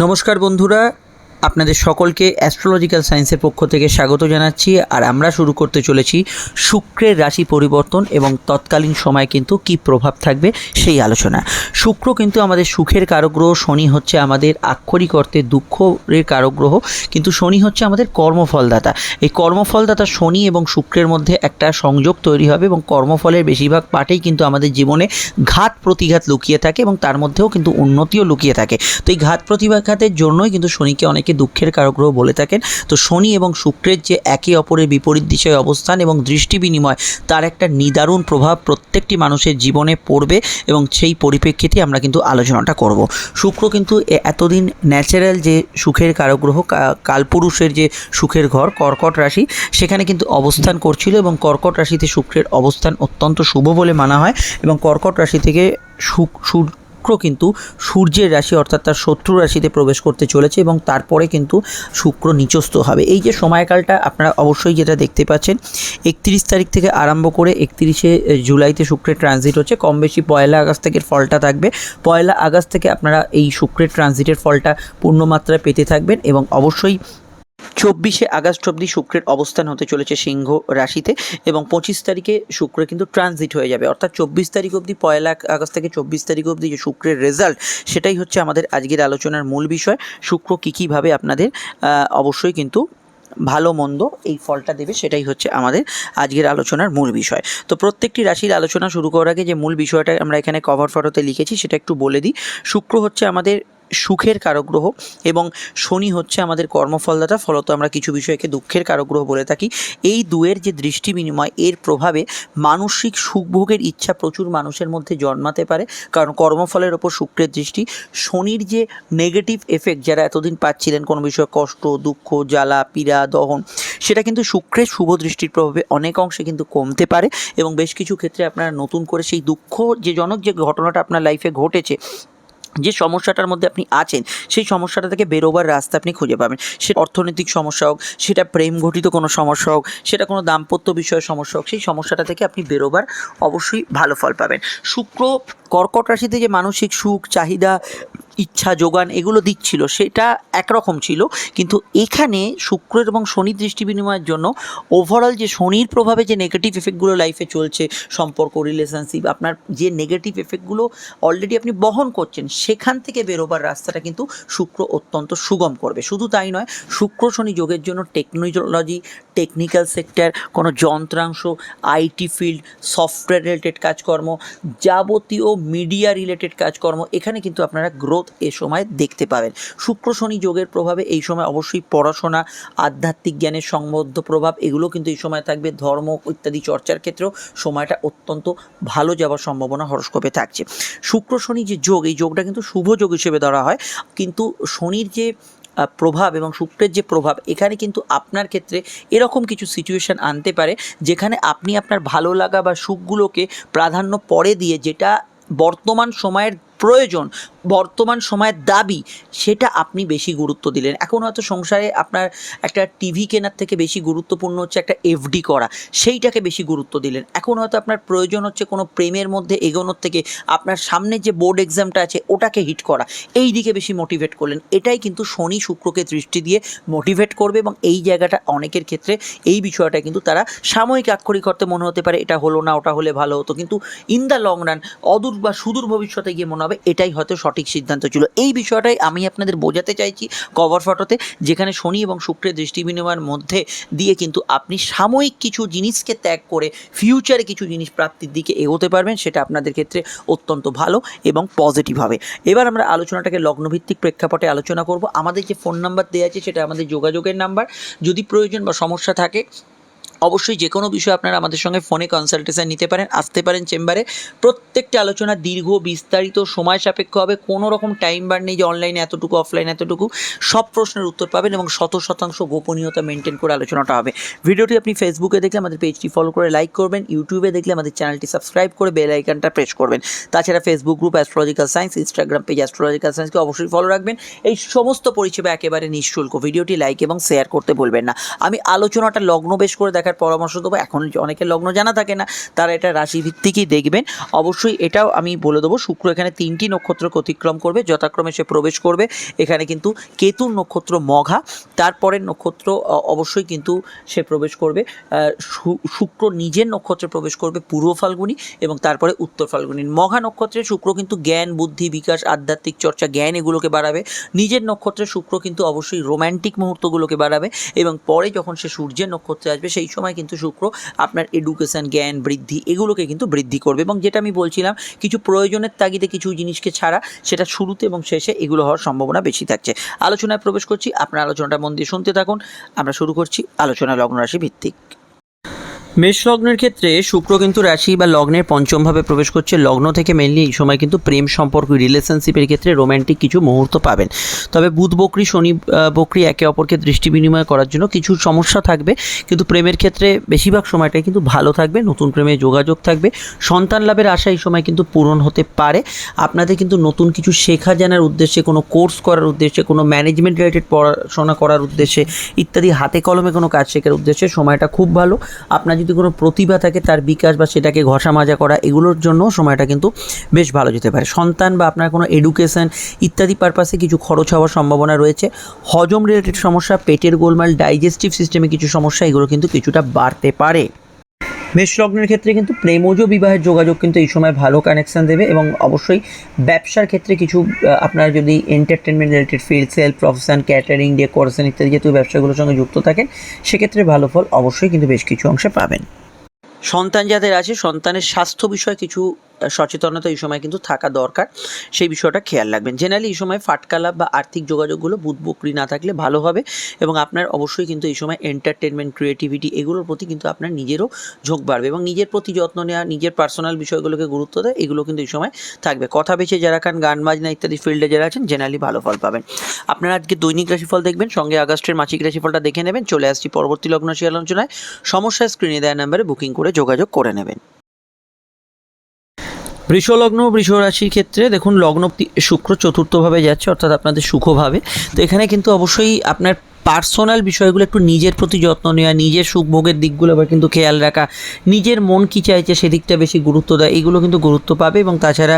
নমস্কার বন্ধুরা আপনাদের সকলকে অ্যাস্ট্রোলজিক্যাল সায়েন্সের পক্ষ থেকে স্বাগত জানাচ্ছি। আর আমরা শুরু করতে চলেছি শুক্রের রাশি পরিবর্তন এবং তৎকালীন সময় কিন্তু কি প্রভাব থাকবে সেই আলোচনা। শুক্র কিন্তু আমাদের সুখের কারগ্রহ, শনি হচ্ছে আমাদের আক্ষরিক অর্থে দুঃখের কারগ্রহ, কিন্তু শনি হচ্ছে আমাদের কর্মফলদাতা। এই কর্মফলদাতা শনি এবং শুক্রের মধ্যে একটা সংযোগ তৈরি হবে এবং কর্মফলের বেশিরভাগ পার্টেই কিন্তু আমাদের জীবনে ঘাত প্রতিঘাত লুকিয়ে থাকে এবং তার মধ্যেও কিন্তু উন্নতিও লুকিয়ে থাকে। তো এই ঘাত প্রতিঘাতের জন্যই কিন্তু শনিকে অনেকে দুঃখের কারগ্রহ বলে থাকেন। তো শনি এবং শুক্রের যে একে অপরের বিপরীত দিশায় অবস্থান এবং দৃষ্টি বিনিময়, তার একটা নিদারুণ প্রভাব প্রত্যেকটি মানুষের জীবনে পড়বে এবং সেই পরিপ্রেক্ষিতে আমরা কিন্তু আলোচনাটা করব। শুক্র কিন্তু এতদিন ন্যাচারাল যে সুখের কারগ্রহ কালপুরুষের যে সুখের ঘর, কর্কট রাশি, সেখানে কিন্তু অবস্থান করছিল এবং কর্কট রাশিতে শুক্রের অবস্থান অত্যন্ত শুভ বলে মানা হয় এবং কর্কট রাশি থেকে শুক শুক্র কিন্তু সূর্যের রাশি অর্থাৎ তার শত্রু রাশিতে প্রবেশ করতে চলেছে এবং তারপরে কিন্তু শুক্র নিচস্থ হবে। এই যে সময়কালটা আপনারা অবশ্যই যেটা দেখতে পাচ্ছেন, একত্রিশ তারিখ থেকে আরম্ভ করে একত্রিশে জুলাইতে শুক্রের ট্রানজিট হচ্ছে। কম বেশি পয়লা আগস্ট থেকে ফলটা থাকবে। পয়লা আগস্ট থেকে আপনারা এই শুক্রের ট্রানজিটের ফলটা পূর্ণমাত্রায় পেতে থাকবেন এবং অবশ্যই চব্বিশে আগস্ট অবধি শুক্রের অবস্থান হতে চলেছে সিংহ রাশিতে এবং পঁচিশ তারিখে শুক্র কিন্তু ট্রানজিট হয়ে যাবে। অর্থাৎ চব্বিশ তারিখ অবধি, পয়লা আগস্ট থেকে চব্বিশ তারিখ অবধি যে শুক্রের রেজাল্ট সেটাই হচ্ছে আমাদের আজকের আলোচনার মূল বিষয়। শুক্র কী কীভাবে আপনাদের অবশ্যই কিন্তু ভালো মন্দ এই ফলটা দেবে, সেটাই হচ্ছে আমাদের আজকের আলোচনার মূল বিষয়। তো প্রত্যেকটি রাশির আলোচনা শুরু করার আগে যে মূল বিষয়টা আমরা এখানে কভার ফটোতে লিখেছি, সেটা একটু বলে দিই। শুক্র হচ্ছে আমাদের সুখের কারগ্রহ এবং শনি হচ্ছে আমাদের কর্মফলদাতা, ফলত আমরা কিছু বিষয়কে দুঃখের কারগ্রহ বলে থাকি। এই দুয়ের যে দৃষ্টি বিনিময়, এর প্রভাবে মানসিক সুখভোগের ইচ্ছা প্রচুর মানুষের মধ্যে জন্মাতে পারে। কারণ কর্মফলের ওপর শুক্রের দৃষ্টি, শনির যে নেগেটিভ এফেক্ট যারা এতদিন পাচ্ছিলেন কোনো বিষয়ে কষ্ট, দুঃখ, জ্বালা, পীড়া, দহন, সেটা কিন্তু শুক্রের শুভ দৃষ্টির প্রভাবে অনেক অংশে কিন্তু কমতে পারে। এবং বেশ কিছু ক্ষেত্রে আপনারা নতুন করে সেই দুঃখ, যে জনক যে ঘটনাটা আপনার লাইফে ঘটেছে যে সমস্যাটার মধ্যে আপনি আছেন, সেই সমস্যাটা থেকে বেরোবার রাস্তা আপনি খুঁজে পাবেন। সে অর্থনৈতিক সমস্যা হোক, সেটা প্রেম ঘটিত কোনো সমস্যা হোক, সেটা কোনো দাম্পত্য বিষয়ের সমস্যা হোক, সেই সমস্যাটা থেকে আপনি বেরোবার অবশ্যই ভালো ফল পাবেন। শুক্র কর্কট রাশিতে যে মানসিক সুখ, চাহিদা ইচ্ছা, যোগান এগুলো দিচ্ছিল, সেটা একরকম ছিল। কিন্তু এখানে শুক্রের এবং শনির দৃষ্টি বিনিময়ের জন্য ওভারঅল যে শনির প্রভাবে যে নেগেটিভ এফেক্টগুলো লাইফে চলছে, সম্পর্ক রিলেশনশিপ আপনার যে নেগেটিভ এফেক্টগুলো অলরেডি আপনি বহন করছেন, সেখান থেকে বেরোবার রাস্তাটা কিন্তু শুক্র অত্যন্ত সুগম করবে। শুধু তাই নয়, শুক্র শনি যোগের জন্য টেকনোলজি টেকনিক্যাল সেক্টর কোনো যন্ত্রাংশ আইটি ফিল্ড সফটওয়্যার রিলেটেড কাজকর্ম, যাবতীয় মিডিয়া রিলেটেড কাজকর্ম, এখানে কিন্তু আপনারা গ্রোথ এ সময় দেখতে পাবেন। শুক্র শনি যোগের প্রভাবে এই সময় অবশ্যই পড়াশোনা, আধ্যাত্মিক জ্ঞানের সংবদ্ধ প্রভাব, এগুলো কিন্তু এই সময় থাকবে। ধর্ম ইত্যাদি চর্চার ক্ষেত্রেও সময়টা অত্যন্ত ভালো যাওয়ার সম্ভাবনা হরস্কোপে থাকছে। শুক্র শনি যে যোগ, এই যোগটা কিন্তু শুভ যোগ হিসেবে ধরা হয়। কিন্তু শনির যে প্রভাব এবং শুক্রের যে প্রভাব, এখানে কিন্তু আপনার ক্ষেত্রে এরকম কিছু সিচুয়েশন আনতে পারে, যেখানে আপনি আপনার ভালো লাগা বা সুখগুলোকে প্রাধান্য পরে দিয়ে যেটা বর্তমান সময়ের প্রয়োজন, বর্তমান সময়ের দাবি, সেটা আপনি বেশি গুরুত্ব দিলেন। এখন হয়তো সংসারে আপনার একটা টিভি কেনার থেকে বেশি গুরুত্বপূর্ণ হচ্ছে একটা এফডি করা, সেইটাকে বেশি গুরুত্ব দিলেন। এখন হয়তো আপনার প্রয়োজন হচ্ছে কোনো প্রেমের মধ্যে এগোনোর থেকে আপনার সামনে যে বোর্ড এক্সামটা আছে, ওটাকে হিট করা। এই দিকে বেশি মোটিভেট করলেন। এটাই কিন্তু শনি শুক্রকে দৃষ্টি দিয়ে মোটিভেট করবে এবং এই জায়গাটা অনেকের ক্ষেত্রে এই বিষয়টা কিন্তু তারা সাময়িক আক্ষরিক অর্থে মনে হতে পারে, এটা হলো না, ওটা হলে ভালো হতো। কিন্তু ইন দ্য লং রান অদূর বা সুদূর ভবিষ্যতে গিয়ে মনে এটাই হয়তো সঠিক সিদ্ধান্ত ছিল। এই বিষয়টাই আমি আপনাদের বোঝাতে চাইছি কভার ফটোতে যেখানে শনি এবং শুক্রের দৃষ্টি বিনিময়ের মধ্যে দিয়ে কিন্তু আপনি সাময়িক কিছু জিনিসকে ত্যাগ করে ফিউচারে কিছু জিনিস প্রাপ্তির দিকে এগোতে পারবেন, সেটা আপনাদের ক্ষেত্রে অত্যন্ত ভালো এবং পজিটিভ হবে। এবার আমরা আলোচনাটাকে লগ্নভিত্তিক প্রেক্ষাপটে আলোচনা করব। আমাদের যে ফোন নাম্বার দেওয়া আছে, সেটা আমাদের যোগাযোগের নাম্বার যদি প্রয়োজন বা সমস্যা থাকে অবশ্যই যে কোনো বিষয়ে আপনারা আমাদের সঙ্গে ফোনে কনসালটেশন নিতে পারেন, আসতে পারেন চেম্বারে। প্রত্যেকটা আলোচনা দীর্ঘ, বিস্তারিত, সময় সাপেক্ষ হবে। কোনো রকম টাইম বার নেই যে অনলাইনে এতটুকু অফলাইনে এতটুকু। সব প্রশ্নের উত্তর পাবেন এবং শত শতাংশ গোপনীয়তা মেনটেন করে আলোচনাটা হবে। ভিডিওটি আপনি ফেসবুকে দেখলে আমাদের পেজটি ফলো করে লাইক করবেন ইউটিউবে দেখলে আমাদের চ্যানেলটি সাবস্ক্রাইব করে বেল আইকনটা প্রেস করবেন। তাছাড়া Facebook group astrological science Instagram page astrological সায়েন্সকে অবশ্যই ফলো রাখবেন। এই সমস্ত পরিষেবা একেবারে নিঃশুল্ক। ভিডিওটি লাইক এবং শেয়ার করতে ভুলবেন না। আমি আলোচনাটা লগ্ন বেশ করে দেখার দেখার পরামর্শ দেবো। এখন অনেকের লগ্ন জানা থাকে না, তারা এটা রাশি ভিত্তিকই দেখবেন। অবশ্যই এটাও আমি বলে দেবো, শুক্র এখানে তিনটি নক্ষত্র অতিক্রম করবে, যথাক্রমে সে প্রবেশ করবে। এখানে কিন্তু কেতুর নক্ষত্র মঘা, তারপরের নক্ষত্র অবশ্যই কিন্তু সে প্রবেশ করবে। শুক্র নিজের নক্ষত্রে প্রবেশ করবে, পূর্ব ফাল্গুনি এবং তারপরে উত্তর ফাল্গুনি। মঘা নক্ষত্রে শুক্র কিন্তু জ্ঞান, বুদ্ধি, বিকাশ, আধ্যাত্মিক চর্চা, জ্ঞান এগুলোকে বাড়াবে। নিজের নক্ষত্রে শুক্র কিন্তু অবশ্যই রোম্যান্টিক মুহূর্তগুলোকে বাড়াবে এবং পরে যখন সে সূর্যের নক্ষত্রে আসবে, সেই সময় কিন্তু শুক্র আপনার এডুকেশান জ্ঞান, বৃদ্ধি এগুলোকে কিন্তু বৃদ্ধি করবে এবং যেটা আমি বলছিলাম, কিছু প্রয়োজনের তাগিদে কিছু জিনিসকে ছাড়া সেটা শুরুতে এবং শেষে এগুলো হওয়ার সম্ভাবনা বেশি থাকছে। আলোচনায় প্রবেশ করছি, আপনার আলোচনাটা মন দিয়ে শুনতে থাকুন। আমরা শুরু করছি আলোচনা লগ্ন রাশি ভিত্তিক। মেষ লগ্নের ক্ষেত্রে শুক্র কিন্তু রাশি বা লগ্নের পঞ্চমভাবে প্রবেশ করছে। লগ্ন থেকে মেনলি এই সময় কিন্তু প্রেম সম্পর্ক রিলেশনশিপের ক্ষেত্রে রোম্যান্টিক কিছু মুহূর্ত পাবেন। তবে বুধ, বকরি, শনি বকরি একে অপরকে দৃষ্টি বিনিময় করার জন্য কিছু সমস্যা থাকবে। কিন্তু প্রেমের ক্ষেত্রে বেশিরভাগ সময়টাই কিন্তু ভালো থাকবে, নতুন প্রেমে যোগাযোগ থাকবে। সন্তান লাভের আশা এই সময় কিন্তু পূরণ হতে পারে। আপনাদের কিন্তু নতুন কিছু শেখা জানার উদ্দেশ্যে, কোনো কোর্স করার উদ্দেশ্যে, কোনো ম্যানেজমেন্ট রিলেটেড পড়াশোনা করার উদ্দেশ্যে, ইত্যাদি হাতে কলমে কোনো কাজ শেখার উদ্দেশ্যে সময়টা খুব ভালো। আপনার যদি কোনো প্রতিভা থাকে, তার বিকাশ বা সেটাকে ঘষা মাজা করা, এগুলোর জন্য সময়টা কিন্তু বেশ ভালো যেতে পারে। সন্তান বা আপনার কোনো এডুকেশন ইত্যাদি পারপাসে কিছু খরচ হওয়ার সম্ভাবনা রয়েছে। হজম রিলেটেড সমস্যা, পেটের গোলমাল ডাইজেস্টিভ সিস্টেমে কিছু সমস্যা, এগুলো কিন্তু কিছুটা বাড়তে পারে। মেষ লগ্নের ক্ষেত্রে কিন্তু প্রেমজ বিবাহের যোগাযোগ কিন্তু এই সময় ভালো কানেকশান দেবে এবং অবশ্যই ব্যবসার ক্ষেত্রে কিছু আপনার যদি entertainment related field sale profession catering decoration ইত্যাদি যেহেতু ব্যবসাগুলোর সঙ্গে যুক্ত থাকেন, সেক্ষেত্রে ভালো ফল অবশ্যই কিন্তু বেশ কিছু অংশে পাবেন। সন্তান যাদের আছে, সন্তানের স্বাস্থ্য বিষয়ে কিছু সচেতনতা এই সময় কিন্তু থাকা দরকার। সেই বিষয়টা খেয়াল রাখবেন। জেনারেলি এই সময় ফাটকা লাভ বা আর্থিক যোগাযোগগুলো বুধ বকরি না থাকলে ভালো হবে এবং আপনার অবশ্যই কিন্তু এই সময় এন্টারটেনমেন্ট ক্রিয়েটিভিটি এগুলোর প্রতি কিন্তু আপনার নিজেরও ঝোঁক বাড়বে এবং নিজের প্রতি যত্ন নেওয়া, নিজের পার্সোনাল বিষয়গুলোকে গুরুত্ব দেয় এগুলো কিন্তু এই সময় থাকবে। কথা বেছে যারা খান, গান বাজনা ইত্যাদি ফিল্ডে যারা আছেন জেনারেলি ভালো ফল পাবেন। আপনারা আজকে দৈনিক রাশিফল দেখবেন, সঙ্গে আগস্টের মাসিক রাশিফলটা দেখে নেবেন, চলে আসছি পরবর্তী লগ্ন আলোচনায়। সমস্যা স্ক্রিনে দেওয়া নাম্বারে বুকিং করে যোগাযোগ করে নেবেন। বৃষলগ্ন বৃষরাশির ক্ষেত্রে দেখুন লগ্ন শুক্র চতুর্থভাবে যাচ্ছে, অর্থাৎ আপনাদের সুখভাবে। তো এখানে কিন্তু অবশ্যই আপনার পার্সোনাল বিষয়গুলো একটু নিজের প্রতি যত্ন নেওয়া, নিজের সুখভোগের দিকগুলো আবার কিন্তু খেয়াল রাখা, নিজের মন কী চাইছে সেদিকটা বেশি গুরুত্ব দেয় এগুলো কিন্তু গুরুত্ব পাবে এবং তাছাড়া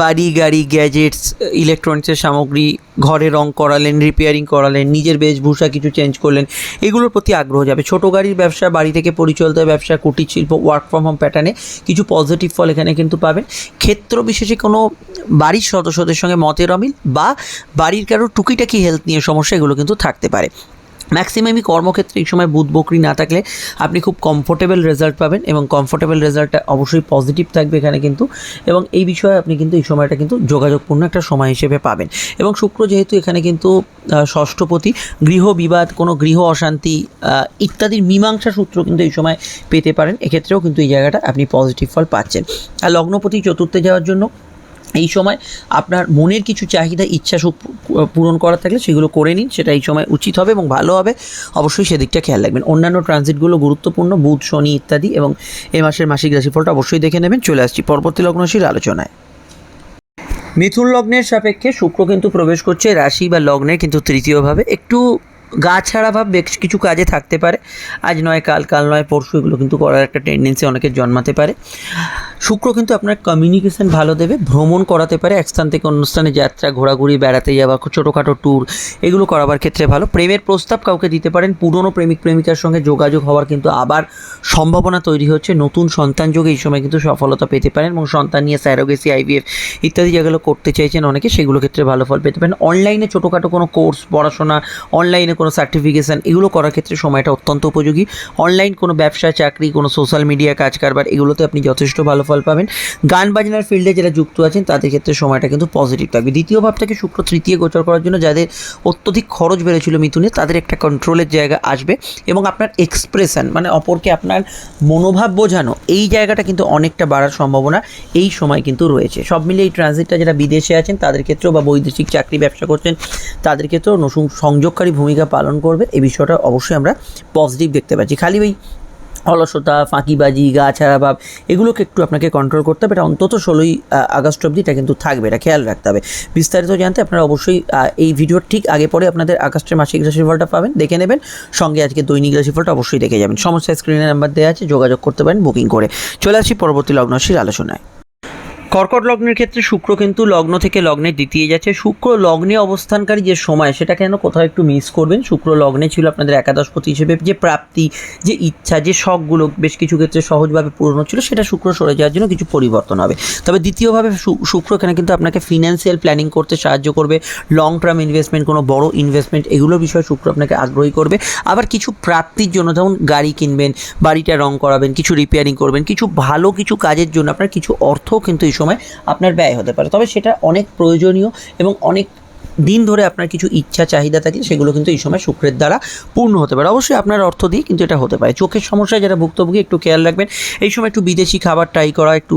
বাড়ি, গাড়ি গ্যাজেটস ইলেকট্রনিক্সের সামগ্রী, ঘরে রং করালেন রিপেয়ারিং করালেন, নিজের বেশভূষা কিছু চেঞ্জ করলেন, এগুলোর প্রতি আগ্রহ যাবে। ছোট গাড়ির ব্যবসা, বাড়ি থেকে পরিচালিত ব্যবসা, কুটির শিল্প ওয়ার্ক ফ্রম হোম প্যাটার্নে কিছু পজিটিভ ফল এখানে কিন্তু পাবেন। ক্ষেত্র বিশেষে কোনো বাড়ির সদস্যদের সঙ্গে মতের অমিল বা বাড়ির কারও টুকিটাকি হেলথ নিয়ে সমস্যা এগুলো কিন্তু থাকতে পারে। ম্যাক্সিমামই কর্মক্ষেত্রে এই সময় বুধ বকরি না থাকলে আপনি খুব কমফোর্টেবল রেজাল্ট পাবেন এবং কমফোর্টেবল রেজাল্টটা অবশ্যই পজিটিভ থাকবে এখানে কিন্তু এবং এই বিষয়ে আপনি কিন্তু এই সময়টা কিন্তু যোগাযোগপূর্ণ একটা সময় হিসেবে পাবেন। এবং শুক্র যেহেতু এখানে কিন্তু ষষ্ঠপতি, গৃহ বিবাদ, কোনো গৃহ অশান্তি ইত্যাদির মীমাংসা সূত্র কিন্তু এই সময় পেতে পারেন। এক্ষেত্রেও কিন্তু এই জায়গাটা আপনি পজিটিভ ফল পাচ্ছেন। আর লগ্নপতি চতুর্থে যাওয়ার জন্য এই সময় আপনার মনের কিছু চাহিদা, ইচ্ছা পূরণ করার থাকলে সেগুলো করে নিন, সেটা এই সময় উচিত হবে এবং ভালো হবে। অবশ্যই সেদিকটা খেয়াল রাখবেন। অন্যান্য ট্রানজিটগুলো গুরুত্বপূর্ণ, বুধ, শনি ইত্যাদি এবং এ মাসের মাসিক রাশিফলটা অবশ্যই দেখে নেবেন। চলে আসছি পরবর্তী লগ্নশীল আলোচনায়। মিথুন লগ্নের সাপেক্ষে শুক্র কিন্তু প্রবেশ করছে, রাশি বা লগ্নের কিন্তু তৃতীয়ভাবে। একটু গা ছাড়া ভাব বেশ কিছু কাজে থাকতে পারে। আজ নয়, কাল কাল নয়, পরশু এগুলো কিন্তু করার একটা টেন্ডেন্সি অনেকের জন্মাতে পারে। শুক্র কিন্তু আপনার কমিউনিকেশন ভালো দেবে, ভ্রমণ করাতে পারে, এক স্থান থেকে অন্য স্থানে যাত্রা, ঘোরাঘুরি, বেড়াতে যাওয়া, ছোটোখাটো ট্যুর এগুলো করাবার ক্ষেত্রে ভালো। প্রেমের প্রস্তাব কাউকে দিতে পারেন, পুরনো প্রেমিক, প্রেমিকার সঙ্গে যোগাযোগ হওয়ার কিন্তু আবার সম্ভাবনা তৈরি হচ্ছে। নতুন সন্তান যোগে এই সময় কিন্তু সফলতা পেতে পারেন এবং সন্তান নিয়ে স্যারোগেসি আইভিএফ ইত্যাদি যেগুলো করতে চাইছেন অনেকে, সেগুলো ক্ষেত্রে ভালো ফল পেতে পারেন। অনলাইনে ছোটোখাটো কোনো কোর্স পড়াশোনা অনলাইনে কোনো সার্টিফিকেশান এগুলো করার ক্ষেত্রে সময়টা অত্যন্ত উপযোগী। অনলাইন কোনো ব্যবসা, চাকরি, কোনো সোশ্যাল মিডিয়া কাজ কারবার, এগুলোতে আপনি যথেষ্ট ভালো ফল পাবেন। গান বাজনার ফিল্ডে যারা যুক্ত আছেন, তাদের ক্ষেত্রে সময়টা কিন্তু পজিটিভ থাকবে। দ্বিতীয় ভাব থেকে শুক্র তৃতীয় গোচর করার জন্য যাদের অত্যধিক খরচ বেড়েছিল মিথুনে, তাদের একটা কন্ট্রোলের জায়গা আসবে এবং আপনার এক্সপ্রেশন মানে অপরকে আপনার মনোভাব বোঝানো, এই জায়গাটা কিন্তু অনেকটা বাড়ার সম্ভাবনা এই সময় কিন্তু রয়েছে। সব মিলিয়ে এই ট্রানজিটটা যারা বিদেশে আছেন, তাদের ক্ষেত্রেও বা বৈদেশিক চাকরি ব্যবসা করছেন, তাদের ক্ষেত্রেও নতুন সংযোগকারী ভূমিকা পালন করবে এই বিষয়টা অবশ্যই আমরা পজিটিভ দেখতে পাচ্ছি। খালি ওই অলসতা, ফাঁকিবাজি, গা ছাড়া ভাব, এগুলোকে একটু আপনাকে কন্ট্রোল করতে হবে। এটা অন্তত ষোলোই আগস্ট অবধি এটা কিন্তু থাকবে, এটা খেয়াল রাখতে হবে। বিস্তারিত জানতে আপনারা অবশ্যই এই ভিডিওর ঠিক আগে পরে আপনাদের আগস্টের মাসিক রাশিফলটা পাবেন, দেখে নেবেন। সঙ্গে আজকে দৈনিক রাশিফলটা অবশ্যই দেখে যাবেন। সমস্ত স্ক্রিনের নাম্বার দেওয়া আছে, যোগাযোগ করতে পারেন বুকিং করে। চলে আসি পরবর্তী লগ্নশীর আলোচনায়। কর্কট লগ্নের ক্ষেত্রে শুক্র কিন্তু লগ্ন থেকে লগ্নে দ্বিতীয় যাচ্ছে। শুক্র লগ্নে অবস্থানকারী যে সময়, সেটা কেন কোথাও একটু মিস করবেন? শুক্র লগ্নে ছিল আপনাদের একাদশপতি হিসেবে যে প্রাপ্তি, যে ইচ্ছা, যে শখগুলো বেশ কিছু ক্ষেত্রে সহজভাবে পূর্ণ ছিল, সেটা শুক্র সরে যাওয়ার জন্য কিছু পরিবর্তন হবে। তবে দ্বিতীয়ভাবে শুক্র এখানে কিন্তু আপনাকে ফিনান্সিয়াল প্ল্যানিং করতে সাহায্য করবে লং টার্ম ইনভেস্টমেন্ট কোনো বড় ইনভেস্টমেন্ট এগুলোর বিষয়ে শুক্র আপনাকে আগ্রহী করবে। আবার কিছু প্রাপ্তির জন্য যেমন গাড়ি কিনবেন, বাড়িটা রং করাবেন, কিছু রিপেয়ারিং করবেন, কিছু ভালো কিছু কাজের জন্য আপনার কিছু অর্থও কিন্তু এই সময় আপনার ব্যয় হতে পারে। তবে সেটা অনেক প্রয়োজনীয় এবং অনেক দিন ধরে আপনার কিছু ইচ্ছা, চাহিদা থাকে সেগুলো কিন্তু এই সময় শুক্রের দ্বারা পূর্ণ হতে পারে। অবশ্যই আপনার অর্থ দিয়ে কিন্তু এটা হতে পারে। চোখের সমস্যায় যারা ভুক্তভোগী, একটু খেয়াল রাখবেন। এই সময় একটু বিদেশি খাবার ট্রাই করা, একটু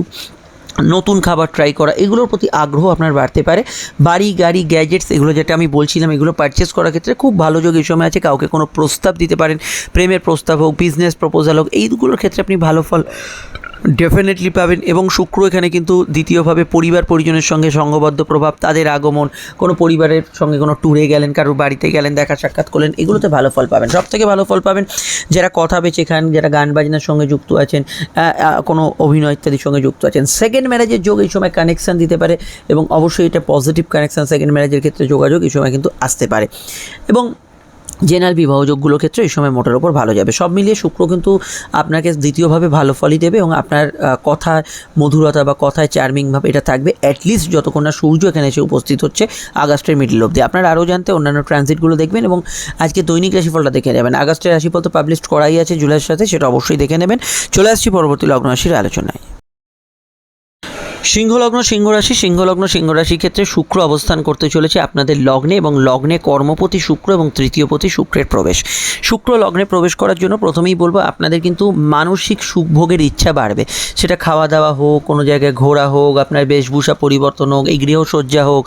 নতুন খাবার ট্রাই করা, এগুলোর প্রতি আগ্রহ আপনার বাড়তে পারে। বাড়ি, গাড়ি গ্যাজেটস এগুলো যেটা আমি বলছিলাম, এগুলো পারচেস করার ক্ষেত্রে খুব ভালো যোগ এই সময় আছে। কাউকে কোনো প্রস্তাব দিতে পারেন, প্রেমের প্রস্তাব হোক বিজনেস প্রপোজাল হোক, এইগুলোর ক্ষেত্রে আপনি ভালো ফল ডেফিনেটলি পাবেন এবং শুক্র এখানে কিন্তু দ্বিতীয়ভাবে পরিবার পরিজনের সঙ্গে সঙ্গবদ্ধ প্রভাব, তাদের আগমন, কোনো পরিবারের সঙ্গে কোনো ট্যুরে গেলেন, কারোর বাড়িতে গেলেন, দেখা সাক্ষাৎ করলেন, এগুলোতে ভালো ফল পাবেন। সব থেকে ভালো ফল পাবেন যারা কথা বেঁচে খান যারা গান বাজনার সঙ্গে যুক্ত আছেন কোনো অভিনয় ইত্যাদির সঙ্গে যুক্ত আছেন। সেকেন্ড ম্যারেজের যোগ এই সময় কানেকশান দিতে পারে এবং অবশ্যই এটা পজিটিভ কানেকশান সেকেন্ড ম্যারেজের ক্ষেত্রে যোগাযোগ এই সময় কিন্তু আসতে পারে। এবং জেনারেল বিবাহযোগগুলোর ক্ষেত্রে এই সময় মোটের ওপর ভালো যাবে। সব মিলিয়ে শুক্র কিন্তু আপনাকে দ্বিতীয়ভাবে ভালো ফলই দেবে এবং আপনার কথার মধুরতা বা কথায় চার্মিং চার্মিংভাবে এটা থাকবে। অ্যাটলিস্ট যতক্ষণ না সূর্য এখানে এসে উপস্থিত হচ্ছে আগস্টের মিডিল অবধি। আপনারা আরও জানতে অন্যান্য ট্রানজিটগুলো দেখবেন এবং আজকে দৈনিক রাশিফলটা দেখে নেবেন। আগস্টের রাশিফল তো পাবলিশ করাই আছে জুলাইয়ের সাথে, সেটা অবশ্যই দেখে নেবেন। চলে আসছি পরবর্তী লগ্ন রাশির আলোচনায়। সিংহলগ্ন, সিংহরাশি, সিংহলগ্ন, সিংহরাশির ক্ষেত্রে শুক্র অবস্থান করতে চলেছে আপনাদের লগ্নে এবং লগ্নে কর্মপতি শুক্র এবং তৃতীয়পতি শুক্রের প্রবেশ। শুক্র লগ্নে প্রবেশ করার জন্য প্রথমেই বলব, আপনাদের কিন্তু মানসিক সুখভোগের ইচ্ছা বাড়বে। সেটা খাওয়া দাওয়া হোক, কোনো জায়গায় ঘোরা হোক, আপনার বেশভূষা পরিবর্তন হোক, এই গৃহসজ্জা হোক,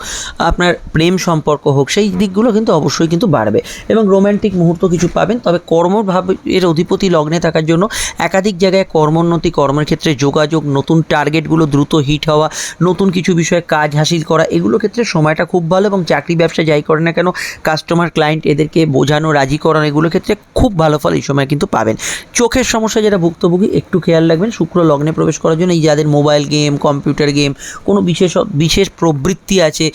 আপনার প্রেম সম্পর্ক হোক, সেই দিকগুলো কিন্তু অবশ্যই কিন্তু বাড়বে। এবং রোম্যান্টিক মুহূর্ত কিছু পাবেন, তবে কর্মভাব এর অধিপতি লগ্নে থাকার জন্য একাধিক জায়গায় কর্মোন্নতি, কর্মের ক্ষেত্রে যোগাযোগ, নতুন টার্গেটগুলো দ্রুত হিট হওয়া, নতুন কিছু বিষয়ে কাজ হাসিল করা, এগুলো ক্ষেত্রে সময়টা খুব ভালো এবং চাকরি ব্যবসা যাই করে না কেন কাস্টমার ক্লায়েন্ট এদেরকে বোঝানো, রাজি করানো, এগুলো ক্ষেত্রে খুব ভালো ফল এই সময় কিন্তু পাবেন। চোখের সমস্যা যারা ভুক্তভোগী, একটু খেয়াল রাখবেন, শুক্র লগ্নে প্রবেশ করার জন্য এই যাদের মোবাইল গেম কম্পিউটার গেম কোনো বিশেষ বিশেষ প্রবৃত্তি আছে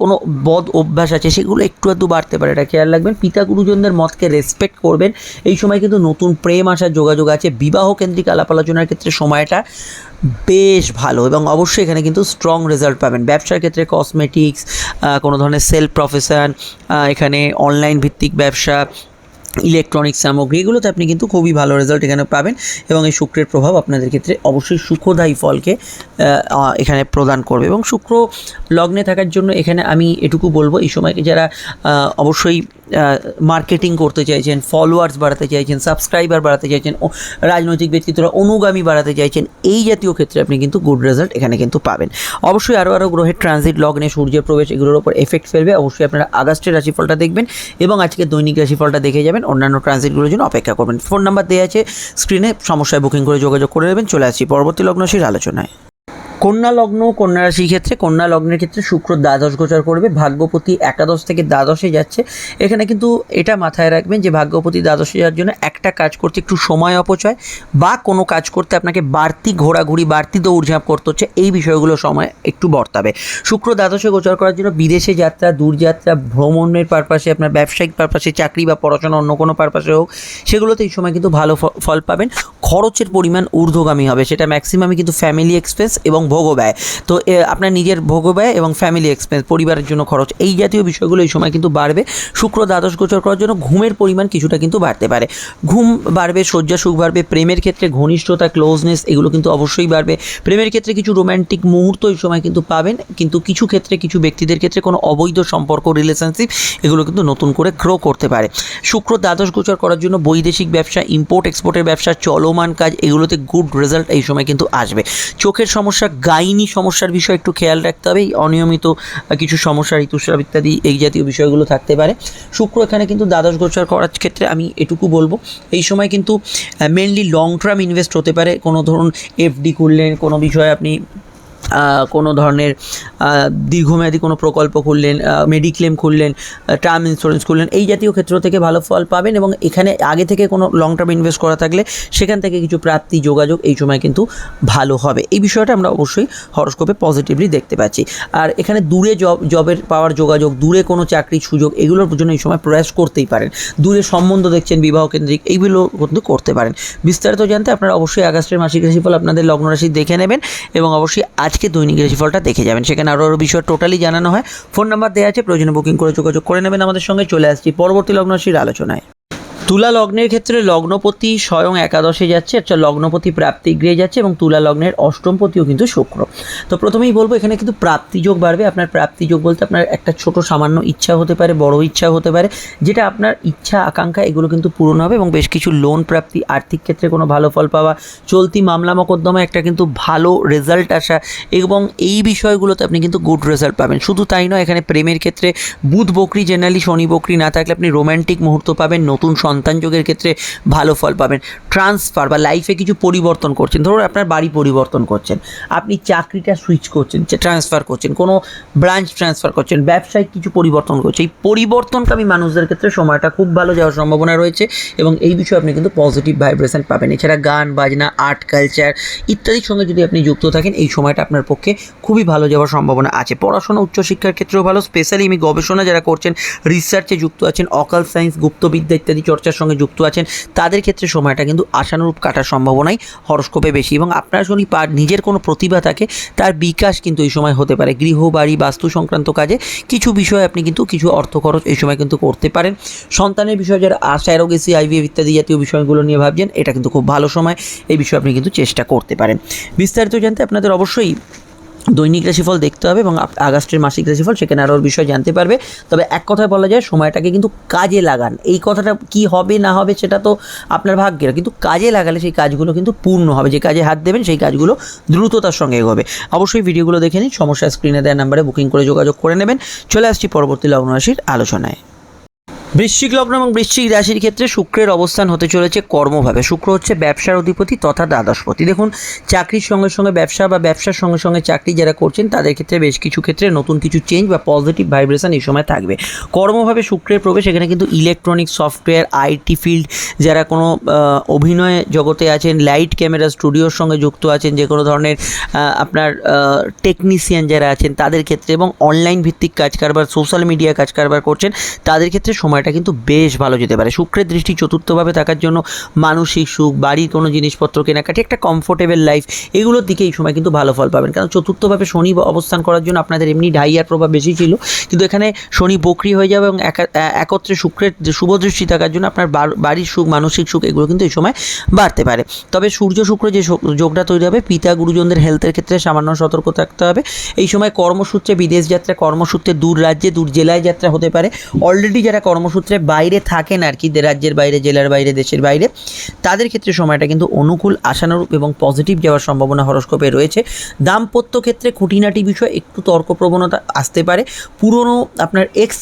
কোনো বদ অভ্যাস আছে, সেগুলো একটু একটু বাড়তে পারে, এটা খেয়াল রাখবেন। পিতা গুরুজনদের মতকে রেসপেক্ট করবেন। এই সময় কিন্তু নতুন প্রেম আসার যোগাযোগ আছে, বিবাহ কেন্দ্রিক আলাপ আলোচনার ক্ষেত্রে সময়টা বেশ ভালো এবং অবশ্যই এখানে কিন্তু স্ট্রং রেজাল্ট পাবেন। ব্যবসার ক্ষেত্রে কসমেটিক্স কোনো ধরনের সেলফ প্রফেশন এখানে অনলাইন ভিত্তিক ব্যবসা ইলেকট্রনিক সামগ্রী, এগুলোতে আপনি কিন্তু খুবই ভালো রেজাল্ট এখানে পাবেন এবং এই শুক্রের প্রভাব আপনাদের ক্ষেত্রে অবশ্যই সুখদায়ী ফলকে এখানে প্রদান করবে এবং শুক্র লগ্নে থাকার জন্য এখানে আমি এটুকু বলব, এই সময়কে যারা অবশ্যই মার্কেটিং করতে চাইছেন ফলোয়ার্স বাড়াতে চাইছেন সাবস্ক্রাইবার বাড়াতে চাইছেন রাজনৈতিক ব্যক্তিত্বরা অনুগামী বাড়াতে চাইছেন, এই জাতীয় ক্ষেত্রে আপনি কিন্তু গুড রেজাল্ট এখানে কিন্তু পাবেন। অবশ্যই আরও আরও গ্রহের ট্রানজিট লগ্নে সূর্যের প্রবেশ এগুলোর উপর এফেক্ট ফেলবে। অবশ্যই আপনারা আগস্টের রাশিফলটা দেখবেন এবং আজকে দৈনিক রাশিফলটা দেখে যাবেন। অন্যান্য ট্রানজিটগুলোর জন্য অপেক্ষা করবেন। ফোন নাম্বার দেওয়া আছে স্ক্রিনে সমস্যায় বুকিং করে যোগাযোগ করে নেবেন। চলে আসছি পরবর্তী লগ্নশীর আলোচনায়। কন্যা লগ্ন, কন্যা রাশির ক্ষেত্রে, কন্যা লগ্নের ক্ষেত্রে শুক্র দ্বাদশ গোচর করবে, ভাগ্যপতি একাদশ থেকে দ্বাদশে যাচ্ছে। এখানে কিন্তু এটা মাথায় রাখবেন যে ভাগ্যপতি দ্বাদশে যাওয়ার জন্য একটা কাজ করতে একটু সময় অপচয় বা কোনো কাজ করতে আপনাকে বাড়তি ঘোরাঘুরি, বাড়তি দৌড়ঝাঁপ করতে হচ্ছে, এই বিষয়গুলো সময় একটু বর্তাবে। শুক্র দ্বাদশে গোচর করার জন্য বিদেশে যাত্রা, দূরযাত্রা, ভ্রমণের পারপাসে আপনার ব্যবসায়িক পারপাসে চাকরি বা পড়াশোনা অন্য কোনো পারপাসে হোক, সেগুলোতে এই সময় কিন্তু ভালো ফল পাবেন। খরচের পরিমাণ ঊর্ধ্বগামী হবে, সেটা ম্যাক্সিমামই কিন্তু ফ্যামিলি এক্সপেন্স এবং ভোগব্যয় তো এ, আপনার নিজের ভোগব্যয় এবং ফ্যামিলি এক্সপেন্স পরিবারের জন্য খরচ এই জাতীয় বিষয়গুলো এই সময় কিন্তু বাড়বে। শুক্র দ্বাদশ গোচর করার জন্য ঘুমের পরিমাণ কিছুটা কিন্তু বাড়তে পারে। ঘুম বাড়বে শয্যা সুখ বাড়বে প্রেমের ক্ষেত্রে ঘনিষ্ঠতা ক্লোজনেস এগুলো কিন্তু অবশ্যই বাড়বে। প্রেমের ক্ষেত্রে কিছু রোম্যান্টিক মুহূর্ত এই সময় কিন্তু পাবেন কিন্তু কিছু ক্ষেত্রে কিছু ব্যক্তিদের ক্ষেত্রে কোনো অবৈধ সম্পর্ক রিলেশনশিপ এগুলো কিন্তু নতুন করে গ্রো করতে পারে। শুক্র দ্বাদশ গোচর করার জন্য বৈদেশিক ব্যবসা ইম্পোর্ট এক্সপোর্টের ব্যবসা চলমান কাজ এগুলোতে গুড রেজাল্ট এই সময় কিন্তু আসবে। চোখের সমস্যা গাইনি সমস্যার বিষয় একটু খেয়াল রাখতে হবে। অনিয়মিত কিছু সমস্যা, ঋতুস্রাব ইত্যাদি এই জাতীয় বিষয়গুলো থাকতে পারে। শুক্র এখানে কিন্তু দ্বাদশ গোচর করার ক্ষেত্রে আমি এটুকু বলব। এই সময় কিন্তু মেনলি লং টার্ম ইনভেস্ট হতে পারে। কোনো ধরুন এফডি করলেন, কোনো বিষয়ে আপনি কোনো ধরনের দীর্ঘমেয়াদী কোনো প্রকল্প খুললেন মেডিক্লেম খুললেন টার্ম ইন্স্যুরেন্স খুললেন, এই জাতীয় ক্ষেত্র থেকে ভালো ফল পাবেন এবং এখানে আগে থেকে কোনো লং টার্ম ইনভেস্ট করা থাকলে সেখান থেকে কিছু প্রাপ্তি, যোগাযোগ এই সময় কিন্তু ভালো হবে। এই বিষয়টা আমরা অবশ্যই হরস্কোপে পজিটিভলি দেখতে পাচ্ছি। আর এখানে দূরে জব জবের পাওয়ার যোগাযোগ, দূরে কোনো চাকরির সুযোগ, এগুলোর জন্য এই সময় প্রয়াস করতেই পারেন। দূরে সম্বন্ধ দেখছেন, বিবাহ কেন্দ্রিক, এইগুলো কিন্তু করতে পারেন। বিস্তারিত জানতে আপনারা অবশ্যই আগস্টের মাসিক রাশিফল আপনাদের লগ্ন রাশি দেখে নেবেন এবং অবশ্যই আজকে দৈনিক রাশিফলটা দেখে যাবেন। সেখানে আরও আরও বিষয় টোটালি জানানো হয়। ফোন নাম্বার দেওয়া আছে, প্রয়োজনে বুকিং করে যোগাযোগ করে নেবেন আমাদের সঙ্গে। চলে আসছি পরবর্তী লগ্ন রাশির আলোচনায়। তুলা লগ্নের ক্ষেত্রে লগ্নপতি স্বয়ং একাদশে যাচ্ছে আচ্ছা লগ্নপতি প্রাপ্তি গৃহে যাচ্ছে এবং তুলা লগ্নের অষ্টমপতিও কিন্তু শুক্র। তো প্রথমেই বলব, এখানে কিন্তু প্রাপ্তিযোগ বাড়বে। আপনার প্রাপ্তিযোগ বলতে আপনার একটা ছোট সামান্য ইচ্ছা হতে পারে, বড় ইচ্ছা হতে পারে, যেটা আপনার ইচ্ছা, আকাঙ্ক্ষা, এগুলো কিন্তু পূরণ হবে এবং বেশ কিছু লোন প্রাপ্তি, আর্থিক ক্ষেত্রে কোনো ভালো ফল পাওয়া, চলতি মামলা মোকদ্দমায় একটা কিন্তু ভালো রেজাল্ট আসা এবং এই বিষয়গুলোতে আপনি কিন্তু গুড রেজাল্ট পাবেন। শুধু তাই নয়, এখানে প্রেমের ক্ষেত্রে বুধ বকরি জেনারেলি শনি বকরি না থাকলে আপনি রোম্যান্টিক মুহূর্ত পাবেন, নতুন সন্তান যোগের ক্ষেত্রে ভালো ফল পাবেন। ট্রান্সফার বা লাইফে কিছু পরিবর্তন করছেন। ধরুন আপনার বাড়ি পরিবর্তন করছেন। আপনি চাকরিটা সুইচ করছেন ট্রান্সফার করছেন, কোনো ব্রাঞ্চ ট্রান্সফার করছেন, ব্যবসায় কিছু পরিবর্তন করছে এই পরিবর্তনকামী মানুষদের ক্ষেত্রে সময়টা খুব ভালো যাওয়ার সম্ভাবনা রয়েছে এবং এই বিষয়ে আপনি কিন্তু পজিটিভ ভাইব্রেশন পাবেন। এছাড়া গান, বাজনা আর্ট কালচার ইত্যাদির সঙ্গে যদি আপনি যুক্ত থাকেন, এই সময়টা আপনার পক্ষে খুবই ভালো যাওয়ার সম্ভাবনা আছে। পড়াশোনা, উচ্চশিক্ষার ক্ষেত্রেও ভালো। স্পেশালি আমি গবেষণা যারা করছেন রিসার্চে যুক্ত আছেন অকাল সায়েন্স গুপ্তবিদ্যা ইত্যাদি চর্চার সঙ্গে যুক্ত আছেন, তাদের ক্ষেত্রে সময়টা কিন্তু আশানুরূপ কাটার সম্ভাবনাই হরস্কোপে বেশি এবং আপনার যদি নিজের কোনো প্রতিভা থাকে, তার বিকাশ কিন্তু এই সময় হতে পারে। গৃহ বাড়ি, বাস্তু সংক্রান্ত কাজে কিছু বিষয়ে আপনি কিন্তু কিছু অর্থ খরচ এই সময় কিন্তু করতে পারেন। সন্তানের বিষয়ে যারা আশা স্যারোগেসি আইভিএফ ইত্যাদি জাতীয় বিষয়গুলো নিয়ে ভাবছেন, এটা কিন্তু খুব ভালো সময়। এই বিষয়ে আপনি কিন্তু চেষ্টা করতে পারেন। বিস্তারিত জানতে আপনাদের অবশ্যই দৈনিক রাশিফল দেখতে হবে এবং আগস্টের মাসিক রাশিফল, সেখানে আরও বিষয় জানতে পারবে। তবে এক কথায় বলা যায়, সময়টাকে কিন্তু কাজে লাগান। এই কথাটা কি হবে, না হবে, সেটা তো আপনার ভাগ্যের। কিন্তু কাজে লাগালে সেই কাজগুলো কিন্তু পূর্ণ হবে। যে কাজে হাত দেবেন, সেই কাজগুলো দ্রুততার সঙ্গে এগোবে। অবশ্যই ভিডিওগুলো দেখে নিন। সমস্যা স্ক্রিনে দেওয়ার নাম্বারে বুকিং করে যোগাযোগ করে নেবেন। চলে আসছি পরবর্তী লগ্ন রাশির আলোচনায়। বৃশ্চিক লগ্ন এবং বৃশ্চিক রাশির ক্ষেত্রে শুক্রের অবস্থান হতে চলেছে কর্মভাবে। শুক্র হচ্ছে ব্যবসার অধিপতি তথা দ্বাদশপতি। দেখুন, চাকরির সঙ্গে সঙ্গে ব্যবসা বা ব্যবসার সঙ্গে সঙ্গে চাকরি যারা করছেন, তাদের ক্ষেত্রে বেশ কিছু ক্ষেত্রে নতুন কিছু চেঞ্জ বা পজিটিভ ভাইব্রেশন এই সময় থাকবে। কর্মভাবে শুক্রের প্রবেশ, এখানে কিন্তু ইলেকট্রনিক সফটওয়্যার আইটি ফিল্ড যারা কোনো অভিনয় জগতে আছেন লাইট ক্যামেরা স্টুডিওর সঙ্গে যুক্ত আছেন, যে কোনো ধরনের আপনার টেকনিশিয়ান যারা আছেন, তাদের ক্ষেত্রে এবং অনলাইন ভিত্তিক কাজ কারবার সোশ্যাল মিডিয়া কাজ কারবার করছেন, তাদের ক্ষেত্রে সময়টা কিন্তু বেশ ভালো যেতে পারে। শুক্রের দৃষ্টি চতুর্থভাবে থাকার জন্য মানসিক সুখ, বাড়ির কোনো জিনিসপত্র কেনাকাটি, একটা কমফোর্টেবল লাইফ এগুলোর দিকে এই সময় কিন্তু ভালো ফল পাবেন। কারণ চতুর্থভাবে শনি অবস্থান করার জন্য আপনাদের এমনি ঢাইয়ার প্রভাব বেশি ছিল। কিন্তু এখানে শনি বকরি হয়ে যাবে এবং একত্রে শুক্রের শুভ দৃষ্টি থাকার জন্য আপনার বাড়ির সুখ, মানসিক সুখ এগুলো কিন্তু এই সময় বাড়তে পারে। তবে সূর্য শুক্র যে যোগটা তৈরি হবে, পিতা, গুরুজনদের হেলথের ক্ষেত্রে সামান্য সতর্ক থাকতে হবে। এই সময় কর্মসূত্রে বিদেশ যাত্রা, কর্মসূত্রে দূর রাজ্যে, দূর জেলায় যাত্রা হতে পারে। অলরেডি যারা কর্মসূত্রে বাইরে থাকেন আর কি রাজ্যের বাইরে, জেলার বাইরে, দেশের বাইরে। তাদের ক্ষেত্রে সময়টা কিন্তু অনুকূল, আশানুরূপ এবং পজিটিভ যাওয়ার সম্ভাবনা হরস্কোপে রয়েছে। দাম্পত্য ক্ষেত্রে খুঁটিনাটি বিষয় একটু তর্ক প্রবণতা আসতে পারে। পুরনো আপনার এক্স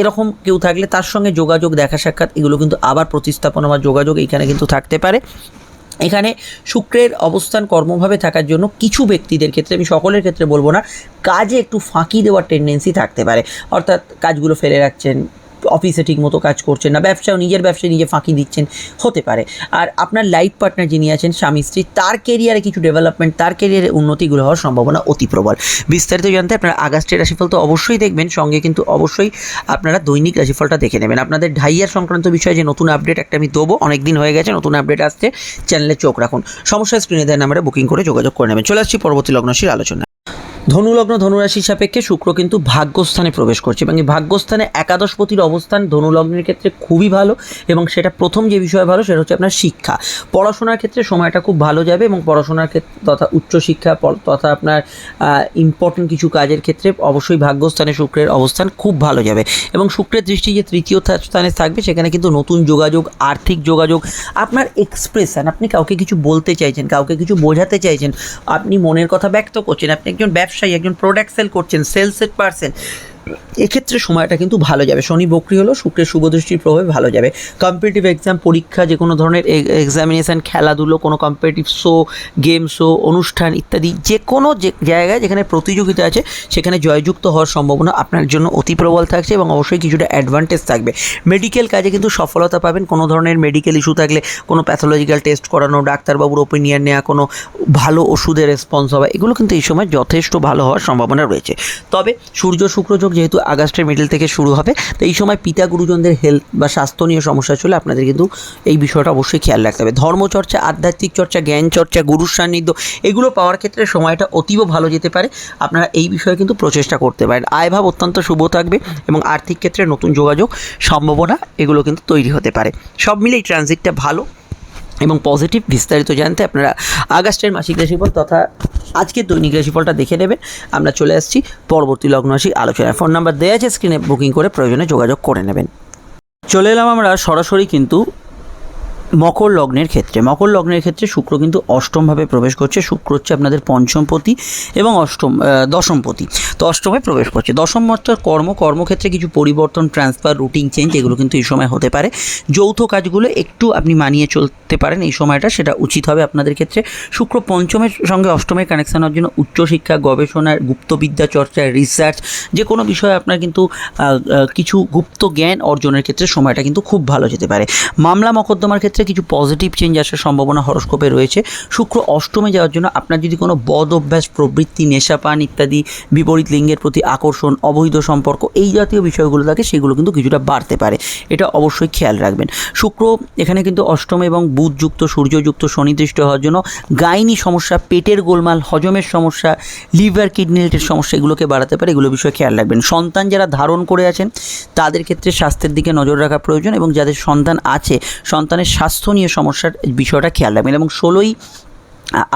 এরকম কেউ থাকলে তার সঙ্গে যোগাযোগ, দেখা সাক্ষাৎ এগুলো কিন্তু আবার প্রতিস্থাপন বা যোগাযোগ এখানে কিন্তু থাকতে পারে। এখানে শুক্রের অবস্থান কর্মভাবে থাকার জন্য কিছু ব্যক্তিদের ক্ষেত্রে, আমি সকলের ক্ষেত্রে বলব না, কাজে একটু ফাঁকি দেওয়ার টেন্ডেন্সি থাকতে পারে। অর্থাৎ কাজগুলো ফেলে রাখছেন অফিসে ঠিক মতো কাজ করছেন না ব্যবসাও নিজের ব্যবসায় নিজে ফাঁকি দিচ্ছেন, হতে পারে। আর আপনার লাইফ পার্টনার যিনি আছেন, স্বামী স্ত্রী, তার কেরিয়ারে কিছু ডেভেলপমেন্ট তার কেরিয়ারে উন্নতিগুলো হওয়ার সম্ভাবনা অতি প্রবল। বিস্তারিত জানতে আপনারা আগস্টের রাশিফল তো অবশ্যই দেখবেন, সঙ্গে কিন্তু অবশ্যই আপনারা দৈনিক রাশিফলটা দেখে নেবেন। আপনাদের ঢাইয়ার সংক্রান্ত বিষয়ে যে নতুন আপডেট একটা আমি দেবো অনেক দিন হয়ে গেছে, নতুন আপডেট আসছে চ্যানেলে চোখ রাখুন। সমস্যা স্ক্রিনে দেওয়ার নাম্বারে বুকিং করে যোগাযোগ করে নেবেন। চলে আসছি পরবর্তী লগ্নশীর আলোচনা ধনুলগ্ন ধনুরাশির সাপেক্ষে শুক্র কিন্তু ভাগ্যস্থানে প্রবেশ করছে এবং এই ভাগ্যস্থানে একাদশপতির অবস্থান ধনুলগ্নের ক্ষেত্রে খুবই ভালো এবং সেটা প্রথম যে বিষয় ভালো সেটা হচ্ছে আপনার শিক্ষা। পড়াশোনার ক্ষেত্রে সময়টা খুব ভালো যাবে এবং পড়াশোনার ক্ষেত্রে তথা উচ্চশিক্ষা তথা আপনার ইম্পর্টেন্ট কিছু কাজের ক্ষেত্রে অবশ্যই ভাগ্যস্থানে শুক্রের অবস্থান খুব ভালো যাবে এবং শুক্রের দৃষ্টি যে তৃতীয় স্থানে থাকবে সেখানে কিন্তু নতুন যোগাযোগ, আর্থিক যোগাযোগ, আপনার এক্সপ্রেশন আপনি কাউকে কিছু বলতে চাইছেন, কাউকে কিছু বোঝাতে চাইছেন, আপনি মনের কথা ব্যক্ত করছেন, আপনি একজন ব্যবসায়ী একজন প্রোডাক্ট সেল করছেন সেলসের পার্সন এক্ষেত্রে সময়টা কিন্তু ভালো যাবে। শনি বকরি হলো, শুক্রের শুভদৃষ্টির প্রভাবে ভালো যাবে। কম্পিটিটিভ এক্সাম পরীক্ষা, যে কোনো ধরনের এক্সামিনেশান খেলাধুলো, কোনো কম্পিটিটিভ শো গেম শো অনুষ্ঠান ইত্যাদি, যে কোনো যে জায়গায় যেখানে প্রতিযোগিতা আছে, সেখানে জয়যুক্ত হওয়ার সম্ভাবনা আপনার জন্য অতি প্রবল থাকছে এবং অবশ্যই কিছুটা অ্যাডভান্টেজ থাকবে। মেডিকেল কাজে কিন্তু সফলতা পাবেন। কোনো ধরনের মেডিকেল ইস্যু থাকলে কোনো প্যাথোলজিক্যাল টেস্ট করানো, ডাক্তারবাবুর ওপিনিয়ন নেওয়া কোনো ভালো ওষুধের রেসপন্স হওয়া, এগুলো কিন্তু এই সময় যথেষ্ট ভালো হওয়ার সম্ভাবনা রয়েছে। তবে সূর্য শুক্রযোগ যেহেতু আগস্টের মিডল থেকে শুরু হবে, তো এই সময় পিতা গুরুজনদের হেলথ বা স্বাস্থ্য নিয়ে সমস্যা চলে, আপনাদের কিন্তু এই বিষয়টা অবশ্যই খেয়াল রাখতে হবে। ধর্মচর্চা, আধ্যাত্মিক চর্চা, জ্ঞান চর্চা গুরুর সান্নিধ্য, এগুলো পাওয়ার ক্ষেত্রে সময়টা অতীব ভালো যেতে পারে। আপনারা এই বিষয়ে কিন্তু প্রচেষ্টা করতে পারেন। আয়ভাব অত্যন্ত শুভ থাকবে এবং আর্থিক ক্ষেত্রে নতুন যোগাযোগ সম্ভাবনা এগুলো কিন্তু তৈরি হতে পারে। সব মিলে এই ট্রানজিটটা ভালো। এবং পজিটিভ বিস্তারিত জানতে আপনারা আগস্টের মাসিক রাশিফল তথা আজকের দৈনিক রাশিফলটা দেখে নেবেন। আমরা চলে আসছি পরবর্তী লগ্ন রাশি আলোচনায়। ফোন নাম্বার দেওয়া আছে স্ক্রিনে বুকিং করে প্রয়োজনে যোগাযোগ করে নেবেন। চলে এলাম আমরা সরাসরি কিন্তু মকর লগ্নের ক্ষেত্রে। মকর লগ্নের ক্ষেত্রে শুক্র কিন্তু অষ্টমভাবে প্রবেশ করছে। শুক্র হচ্ছে আপনাদের পঞ্চমপতি এবং অষ্টম দশমপতি। তো অষ্টমে প্রবেশ করছে। দশম মাত্রার কর্ম। কর্মক্ষেত্রে কিছু পরিবর্তন ট্রান্সফার রুটিন চেঞ্জ এগুলো কিন্তু এই সময় হতে পারে। যৌথ কাজগুলো একটু আপনি মানিয়ে চলতে পারেন এই সময়টা, সেটা উচিত হবে আপনাদের ক্ষেত্রে। শুক্র পঞ্চমের সঙ্গে অষ্টমের কানেকশন হওয়ার জন্য উচ্চশিক্ষা গবেষণার গুপ্তবিদ্যা চর্চা রিসার্চ যে কোনো বিষয়ে আপনার কিন্তু কিছু গুপ্ত জ্ঞান অর্জনের ক্ষেত্রে সময়টা কিন্তু খুব ভালো যেতে পারে। মামলা, মকদ্দমার ক্ষেত্রে কিছু পজিটিভ চেঞ্জ আসার সম্ভাবনা হরস্কোপে রয়েছে। শুক্র অষ্টমে যাওয়ার জন্য আপনার যদি কোনো বদ অভ্যাস, প্রবৃত্তি নেশাপান ইত্যাদি, বিপরীত লিঙ্গের প্রতি আকর্ষণ, অবৈধ সম্পর্ক এই জাতীয় বিষয়গুলো থাকে, সেগুলো কিন্তু কিছুটা বাড়তে পারে। এটা অবশ্যই খেয়াল রাখবেন। শুক্র এখানে কিন্তু অষ্টম এবং বুধযুক্ত, সূর্যযুক্ত, শনিদৃষ্ট হওয়ার জন্য গাইনি সমস্যা, পেটের গোলমাল, হজমের সমস্যা, লিভার কিডনির সমস্যা এগুলোকে বাড়াতে পারে, এগুলো বিষয়ে খেয়াল রাখবেন। সন্তান যারা ধারণ করে আছেন, তাদের ক্ষেত্রে স্বাস্থ্যের দিকে নজর রাখা প্রয়োজন এবং যাদের সন্তান আছে, সন্তানের স্বাস্থ্য নিয়ে সমস্যার বিষয়টা খেয়াল রাখবেন এবং ষোলোই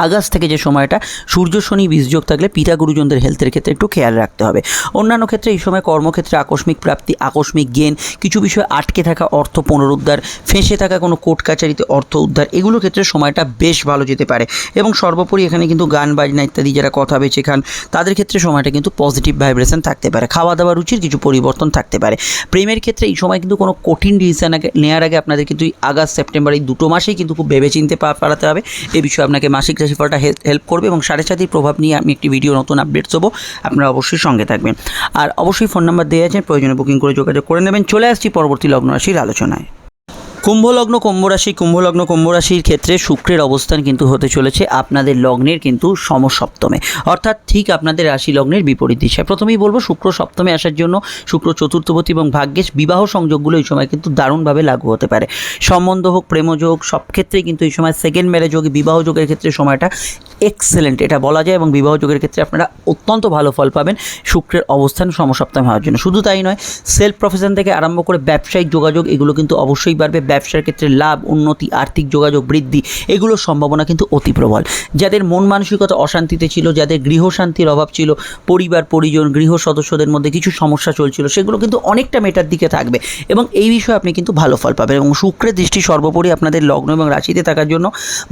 আগস্ট থেকে যে সময়টা, সূর্য, শনি বীজযোগ থাকলে পিতা গুরুজনদের হেলথের ক্ষেত্রে একটু খেয়াল রাখতে হবে। অন্যান্য ক্ষেত্রে এই সময় কর্মক্ষেত্রে আকস্মিক প্রাপ্তি, আকস্মিক গেন কিছু বিষয়ে আটকে থাকা অর্থ পুনরুদ্ধার, ফেঁসে থাকা কোনো কোর্ট কাচারিতে অর্থ উদ্ধার এগুলোর ক্ষেত্রে সময়টা বেশ ভালো যেতে পারে। এবং সর্বোপরি এখানে কিন্তু গান, বাজনা ইত্যাদি যারা কথা বেছে খান, তাদের ক্ষেত্রে সময়টা কিন্তু পজিটিভ ভাইব্রেশন থাকতে পারে। খাওয়া দাওয়া রুচির কিছু পরিবর্তন থাকতে পারে। প্রেমের ক্ষেত্রে এই সময় কিন্তু কোনো কঠিন ডিসিশন নেওয়ার আগে আপনাদের কিন্তু আগস্ট, সেপ্টেম্বর এই দুটো মাসেই কিন্তু খুব ভেবেচিন্তে পা পাড়াতে হবে। এ বিষয়ে আপনাকে মাসিক রাশিফলটা হেল্প করবে এবং সাড়ে সাথেই প্রভাব নিয়ে আমি একটি ভিডিও নতুন আপডেট দেবো। আপনারা অবশ্যই সঙ্গে থাকবেন। আর অবশ্যই ফোন নাম্বার দেওয়া আছে, প্রয়োজনে বুকিং করে যোগাযোগ করে নেবেন। চলে আসছি পরবর্তী লগ্ন রাশির আলোচনায়। কুম্ভলগ্ন, কুম্ভরাশি, কুম্ভলগ্ন, কুম্ভরাশির ক্ষেত্রে শুক্রের অবস্থান কিন্তু হতে চলেছে আপনাদের লগ্নের কিন্তু সমসপ্তমে। অর্থাৎ ঠিক আপনাদের রাশি লগ্নের বিপরীত দিশায়। প্রথমেই বলব, শুক্র সপ্তমে আসার জন্য শুক্র চতুর্থপতি এবং ভাগ্যেশ বিবাহ সংযোগগুলো এই সময় কিন্তু দারুণভাবে লাগু হতে পারে। সম্বন্ধ হোক, প্রেমযোগ সব ক্ষেত্রেই কিন্তু এই সময় সেকেন্ড ম্যারেজ হোক, বিবাহ যোগের ক্ষেত্রে সময়টা এক্সেলেন্ট, এটা বলা যায় এবং বিবাহ যোগের ক্ষেত্রে আপনারা অত্যন্ত ভালো ফল পাবেন। শুক্রের অবস্থান সমসপ্তমে হওয়ার জন্য। শুধু তাই নয় সেলফ প্রফেশন থেকে আরম্ভ করে ব্যবসায়িক যোগাযোগ, এগুলো কিন্তু অবশ্যই বাড়বে। ব্যবসার ক্ষেত্রে লাভ, উন্নতি, আর্থিক যোগাযোগ বৃদ্ধি, এগুলোর সম্ভাবনা কিন্তু অতি প্রবল। যাদের মন মানসিকতা অশান্তিতে ছিল, যাদের গৃহশান্তির অভাব ছিল, পরিবার, পরিজন, গৃহ সদস্যদের মধ্যে কিছু সমস্যা চলছিল, সেগুলো কিন্তু অনেকটা মেটার দিকে থাকবে এবং এই বিষয়ে আপনি কিন্তু ভালো ফল পাবেন এবং শুক্রের দৃষ্টি সর্বোপরি আপনাদের লগ্ন এবং রাশিতে থাকার জন্য।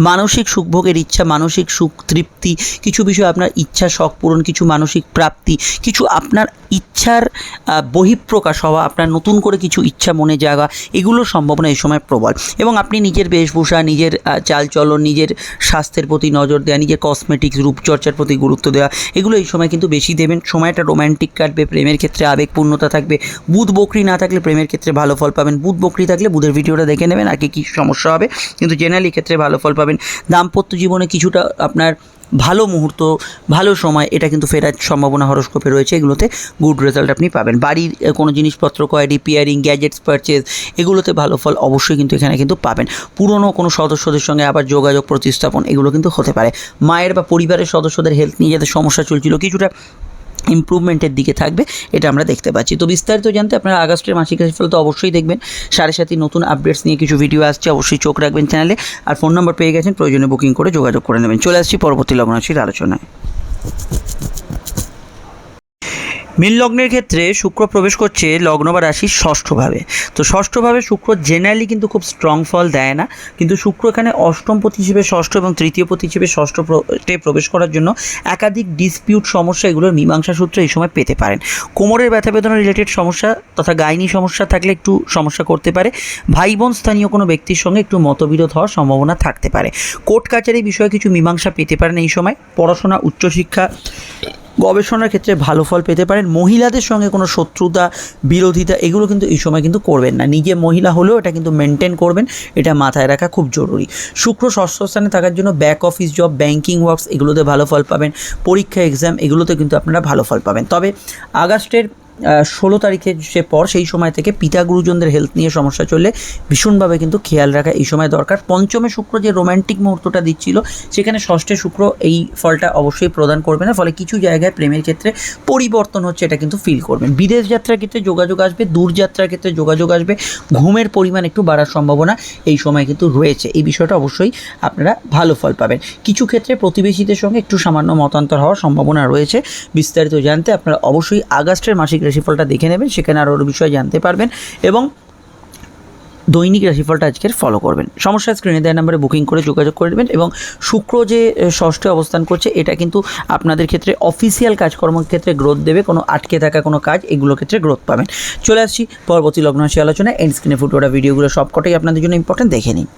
মানসিক সুখভোগের ইচ্ছা, মানসিক সুখ তৃপ্তি, কিছু বিষয় আপনার ইচ্ছা, শখ পূরণ, কিছু মানসিক প্রাপ্তি, কিছু আপনার ইচ্ছার বহিঃপ্রকাশ হওয়া, আপনার নতুন করে কিছু ইচ্ছা মনে জাগা এগুলোর সম্ভাবনা এই সময় প্রবল। এবং আপনি নিজের বেশভূষা, নিজের চালচলন, নিজের স্বাস্থ্যের প্রতি নজর দেওয়া নিজের কসমেটিক্স রূপচর্চার প্রতি গুরুত্ব দেওয়া এগুলো এই সময় কিন্তু বেশি দেবেন। সময়টা রোম্যান্টিক কাটবে, প্রেমের ক্ষেত্রে আবেগপূর্ণতা থাকবে। বুধ বকরি না থাকলে প্রেমের ক্ষেত্রে ভালো ফল পাবেন। বুধ বকরি থাকলে বুধের ভিডিওটা দেখে নেবেন কি কী সমস্যা হবে। কিন্তু জেনারেলি ক্ষেত্রে ভালো ফল পাবেন। দাম্পত্য জীবনে কিছুটা আপনার আপনার ভালো মুহূর্ত, ভালো সময়, এটা কিন্তু ফেরার সম্ভাবনা হরস্কোপে রয়েছে। এগুলোতে গুড রেজাল্ট আপনি পাবেন। বাড়ির কোনো জিনিসপত্র ক্রয় রিপেয়ারিং গ্যাজেটস পারচেজ এগুলোতে ভালো ফল অবশ্যই কিন্তু এখানে কিন্তু পাবেন। পুরনো কোনো সদস্যদের সঙ্গে আবার যোগাযোগ, প্রতিস্থাপন, এগুলো কিন্তু হতে পারে। মায়ের বা পরিবারের সদস্যদের হেলথ নিয়ে যাতে সমস্যা চলছিল, কিছুটা ইমপ্রুভমেন্টের দিকে থাকবে, এটা আমরা দেখতে পাচ্ছি। তো বিস্তারিত জানতে আপনারা আগস্টের মাসিক রাশিফল তো অবশ্যই দেখবেন। সাড়ে সাথে নতুন আপডেটস নিয়ে কিছু ভিডিও আসছে, অবশ্যই চোখ রাখবেন চ্যানেলে আর ফোন নাম্বার পেয়ে গেছেন, প্রয়োজনে বুকিং করে যোগাযোগ করে নেবেন। চলে আসছি পরবর্তী লগ্নরাশির আলোচনায়। মীন লগ্নের ক্ষেত্রে শুক্র প্রবেশ করছে লগ্ন বা রাশির ষষ্ঠভাবে। তো ষষ্ঠভাবে শুক্র জেনারেলি কিন্তু খুব স্ট্রং ফল দেয় না। কিন্তু শুক্র এখানে অষ্টম পতি হিসেবে ষষ্ঠ এবং তৃতীয় পতি হিসেবে ষষ্ঠ তে প্রবেশ করার জন্য একাধিক ডিসপিউট সমস্যা এগুলোর মীমাংসা সূত্র এই সময় পেতে পারেন। কোমরের ব্যথা বেদনা রিলেটেড সমস্যা তথা গাইনি সমস্যা থাকলে একটু সমস্যা করতে পারে। ভাই বোন স্থানীয় কোনো ব্যক্তির সঙ্গে একটু মতবিরোধ হওয়ার সম্ভাবনা থাকতে পারে। কোর্ট কাচারি বিষয়ে কিছু মীমাংসা পেতে পারেন এই সময়। পড়াশোনা, উচ্চশিক্ষা গবেষণার ক্ষেত্রে ভালো ফল পেতে পারেন। মহিলাদের সঙ্গে কোনো শত্রুতা, বিরোধিতা, এগুলো কিন্তু এই সময় কিন্তু করবেন না। নিজে মহিলা হলেও এটা কিন্তু মেনটেন করবেন। এটা মাথায় রাখা খুব জরুরি। শুক্র ষষ্ঠ স্থানে থাকার জন্য back office job banking works এগুলোতে ভালো ফল পাবেন। পরীক্ষা এক্সাম এগুলোতে কিন্তু আপনারা ভালো ফল পাবেন। তবে আগস্টের ষোলো তারিখের যে পর সেই সময় থেকে পিতা গুরুজনদের হেলথ নিয়ে সমস্যা চললে ভীষণভাবে কিন্তু খেয়াল রাখা এই সময় দরকার। পঞ্চমে শুক্র যে রোম্যান্টিক মুহূর্তটা দিচ্ছিল, সেখানে ষষ্ঠে শুক্র এই ফলটা অবশ্যই প্রদান করবে না, ফলে কিছু জায়গায় প্রেমের ক্ষেত্রে পরিবর্তন হচ্ছে এটা কিন্তু ফিল করবেন বিদেশ যাত্রার ক্ষেত্রে যোগাযোগ আসবে দূরযাত্রার ক্ষেত্রে যোগাযোগ আসবে, ঘুমের পরিমাণ একটু বাড়ার সম্ভাবনা এই সময় কিন্তু রয়েছে। এই বিষয়টা অবশ্যই আপনারা ভালো ফল পাবেন। কিছু ক্ষেত্রে প্রতিবেশীদের সঙ্গে একটু সামান্য মতান্তর হওয়ার সম্ভাবনা রয়েছে। বিস্তারিত জানতে আপনারা অবশ্যই আগস্টের মাসিক রাশিফলটা দেখে নেবেন, সেখানে আরও বিষয়ে জানতে পারবেন এবং দৈনিক রাশিফলটা আজকের ফলো করবেন। সমস্যা স্ক্রিনে দেওয়া নাম্বারে বুকিং করে যোগাযোগ করে নেবেন এবং শুক্র যে ষষ্ঠে অবস্থান করছে, এটা কিন্তু আপনাদের ক্ষেত্রে অফিসিয়াল কাজকর্মের ক্ষেত্রে গ্রোথ দেবে, কোনো আটকে থাকা কোনো কাজ এগুলোর ক্ষেত্রে গ্রোথ পাবেন। চলে আসছি পরবর্তী লগ্ন রাশি আলোচনায় এন্ড স্ক্রিনে ফুটোটা ভিডিওগুলো সবকটাই আপনাদের জন্য ইম্পর্টেন্ট দেখে নিন।